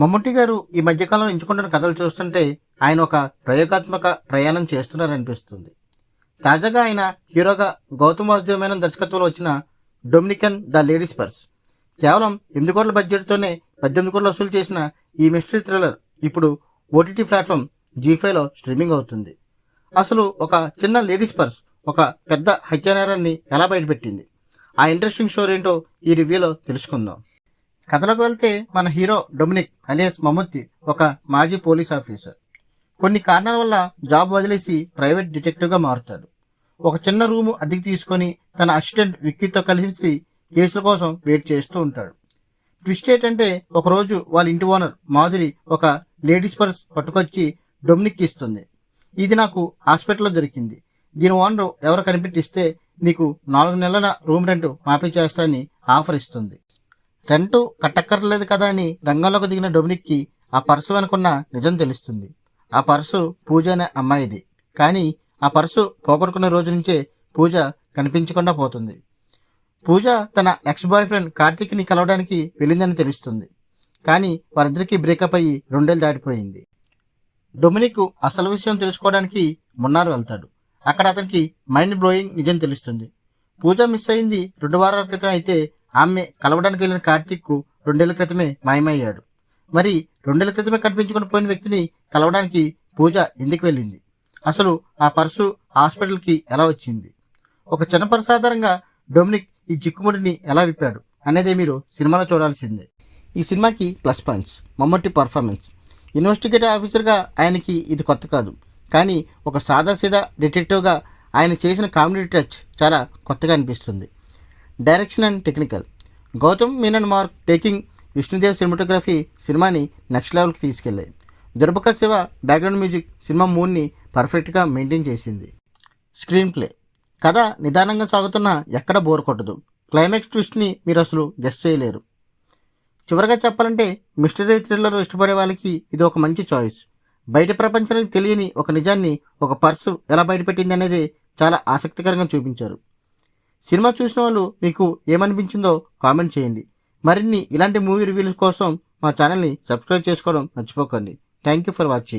మమ్ముట్టి గారు ఈ మధ్యకాలంలో ఎంచుకుంటున్న కథలు చూస్తుంటే ఆయన ఒక ప్రయోగాత్మక ప్రయాణం చేస్తున్నారనిపిస్తుంది. తాజాగా ఆయన హీరోగా గౌతమ్ వాసుదేవమైన దర్శకత్వంలో వచ్చిన డొమినికన్ ద లేడీస్ పర్స్ కేవలం ఎనిమిది కోట్ల బడ్జెట్తోనే పద్దెనిమిది కోట్లు వసూలు చేసిన ఈ మిస్టరీ థ్రిల్లర్ ఇప్పుడు ఓటీటీ ప్లాట్ఫామ్ జీఫైలో స్ట్రీమింగ్ అవుతుంది. అసలు ఒక చిన్న లేడీస్ పర్స్ ఒక పెద్ద హత్యానేరాన్ని ఎలా బయటపెట్టింది? ఆ ఇంట్రెస్టింగ్ స్టోరీ ఏంటో ఈ రివ్యూలో తెలుసుకుందాం. కథలోకి వెళ్తే మన హీరో డొమినిక్ అలియస్ మమ్ముత్తి ఒక మాజీ పోలీస్ ఆఫీసర్. కొన్ని కారణాల వల్ల జాబ్ వదిలేసి ప్రైవేట్ డిటెక్టివ్గా మారుతాడు. ఒక చిన్న రూము అద్దెకి తీసుకొని తన అసిస్టెంట్ విక్కీతో కలిసి కేసుల కోసం వెయిట్ చేస్తూ ఉంటాడు. ట్విస్ట్ ఏంటంటే ఒకరోజు వాళ్ళ ఇంటి ఓనర్ మాధురి ఒక లేడీస్ పర్స్ పట్టుకొచ్చి డొమినిక్ ఇస్తుంది. ఇది నాకు హాస్పిటల్లో దొరికింది. దీని ఓనర్ ఎవరు కనిపెట్టిస్తే నీకు నాలుగు నెలల రూమ్ రెంట్ మాఫీ చేస్తానని ఆఫర్ ఇస్తుంది. రెంటు కట్టక్కర్లేదు కదా అని రంగంలోకి దిగిన డొమినిక్కి ఆ పర్సు అనుకున్న నిజం తెలుస్తుంది. ఆ పర్సు పూజ అనే అమ్మాయిది. కానీ ఆ పర్సు పోగొట్టుకున్న రోజు నుంచే పూజ కనిపించకుండా పోతుంది. పూజ తన ఎక్స్ బాయ్ ఫ్రెండ్ కార్తీక్ని కలవడానికి వెళ్ళిందని తెలుస్తుంది. కానీ వారిద్దరికీ బ్రేకప్ అయ్యి రెండేళ్ళు దాటిపోయింది. డొమినిక్ అసలు విషయం తెలుసుకోవడానికి మున్నారు వెళ్తాడు. అక్కడ అతనికి మైండ్ బ్లోయింగ్ నిజం తెలుస్తుంది. పూజ మిస్ అయింది రెండు వారాల క్రితం అయితే ఆమె కలవడానికి వెళ్ళిన కార్తీక్ రెండేళ్ళ క్రితమే మాయమయ్యాడు. మరి రెండేళ్ళ క్రితమే కనిపించుకుని పోయిన వ్యక్తిని కలవడానికి పూజ ఎందుకు వెళ్ళింది? అసలు ఆ పర్సు హాస్పిటల్కి ఎలా వచ్చింది? ఒక చిన్న పర్సు ఆధారంగా డొమినిక్ ఈ చిక్కుముడిని ఎలా విప్పాడు అనేదే మీరు సినిమాలో చూడాల్సిందే. ఈ సినిమాకి plus points Mammootty performance. Investigative ఆఫీసర్గా ఆయనకి ఇది కొత్త కాదు. కానీ ఒక సాదాసీదా డిటెక్టివ్గా ఆయన చేసిన కామెడీ టచ్ చాలా కొత్తగా అనిపిస్తుంది. Direction and technical Gautham Menon mark taking Vishnudev cinematography సినిమాని నెక్స్ట్ లెవెల్కి తీసుకెళ్ళాయి. Darbuka Siva background music cinema మూడ్ని పర్ఫెక్ట్గా మెయింటైన్ చేసింది. Screenplay. కథ నిదానంగా సాగుతున్న ఎక్కడ బోర్ కొట్టదు. క్లైమాక్స్ ట్విస్ట్ని మీరు అసలు గెస్ చేయలేరు. చివరిగా చెప్పాలంటే మిస్టరీ థ్రిల్లర్ ఇష్టపడే వాళ్ళకి ఇది ఒక మంచి చాయిస్. బయట ప్రపంచానికి తెలియని ఒక నిజాన్ని ఒక పర్సు ఎలా బయటపెట్టింది అనేది చాలా ఆసక్తికరంగా చూపించారు. సినిమా చూసిన వాళ్ళు మీకు ఏమనిపించిందో కామెంట్ చేయండి. మరిన్ని ఇలాంటి మూవీ రివ్యూల కోసం మా ఛానల్ని సబ్స్క్రైబ్ చేసుకోవడం మర్చిపోకండి. Thank you for watching